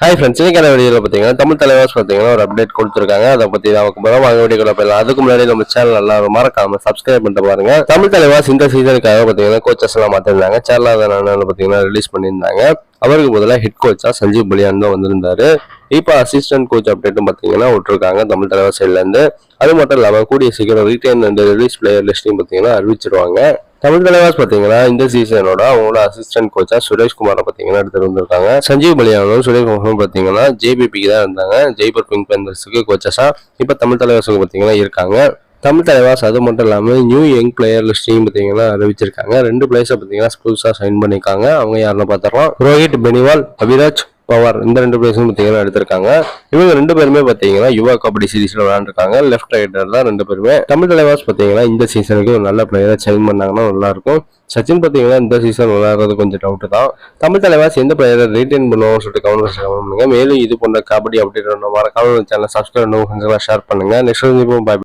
Hi friends இன்னைக்கான வீடியோவில் பார்த்தீங்கன்னா தமிழ் தலைவாஸ் பார்த்தீங்கன்னா ஒரு அப்டேட் கொடுத்துருக்காங்க. அதை பற்றி நமக்கு முதல்ல வாங்க வீடியோக்குள்ள போயிடலாம். அதுக்கு முன்னாடி நம்ம சேனல் எல்லாம் மறக்காம சப்ஸ்கிரைப் பண்ணிட்டு பாருங்க. தமிழ் தலைவாஸ் இந்த சீசனுக்காக பார்த்தீங்கன்னா கோச்சஸ் எல்லாம் மாற்றிருந்தாங்க சேனல் அதை பார்த்தீங்கன்னா ரிலீஸ் பண்ணியிருந்தாங்க. அவருக்கு பதிலாக ஹெட் கோச்சா சஞ்சீவ் பலியான் தான் வந்திருந்தாரு. இப்போ அசிஸ்டன்ட் கோச் அப்டேட்டும் பார்த்தீங்கன்னா விட்டுருக்காங்க தமிழ் தலைவர் சைட்லேருந்து அது மட்டும் இல்லாமல் கூடிய சீக்கிரம் ரீட்டைன் அண்ட் ரிலீஸ் பிளேயர் லிஸ்ட்டையும் பார்த்தீங்கன்னா அறிவிச்சிருவாங்க. தமிழ் தலைவாஸ் பார்த்தீங்கன்னா இந்த சீசனோட அவங்களோட அசிஸ்டன்ட் கோச்சா சுரேஷ்குமாரை பார்த்தீங்கன்னா எடுத்துட்டு வந்திருக்காங்க. சஞ்சீவ் பலியானும் சுரேஷ் குமாரும் பார்த்தீங்கன்னா ஜேபிபிக்கு தான் இருந்தாங்க. ஜெய்பூர் பிங்க் பேந்தர்ஸுக்கு கோச்சஸா இப்போ தமிழ் தலைவாசுக்கு பார்த்தீங்கன்னா இருக்காங்க. தமிழ் தலைவாஸ் அது மட்டும் இல்லாமல் நியூ யங் பிளேயர் லிஸ்டையும் பார்த்தீங்கன்னா அறிவிச்சிருக்காங்க. ரெண்டு பிளேயர்ஸை பார்த்தீங்கன்னா புதுசாக சைன் பண்ணியிருக்காங்க. அவங்க யாருன்னு பார்த்துடலாம். ரோஹித் பெனிவால் அபிராஜ் பவர் இந்த ரெண்டு பிளேயர்ஸும் பார்த்தீங்கன்னா எடுத்திருக்காங்க. இவங்க ரெண்டு பேருமே பார்த்தீங்கன்னா யுவா கபடி சீரீஸ்ல விளையாண்டுருக்காங்க. லெஃப்ட் ரைட்டர் தான் ரெண்டு பேருமே. தமிழ் தலைவாஸ் பார்த்தீங்கன்னா இந்த சீசனுக்கு ஒரு நல்ல பிளேயரை சைன் பண்ணாங்கன்னா நல்லா இருக்கும். சச்சின் பார்த்தீங்கன்னா இந்த சீசன் விளையாடுறது கொஞ்சம் டவுட்டு தான். தமிழ் தலைவாஸ் எந்த பிளேயரை ரீட்டைன் பண்ணுவோம்னு சொல்லிட்டு கவனம் பண்ணுங்க. மேலும் இது போன்ற கபடி அப்படி மறக்காம சேனல் சப்ஸ்கிரைப் பண்ணுங்க. ஷேர் பண்ணுங்க. Next bye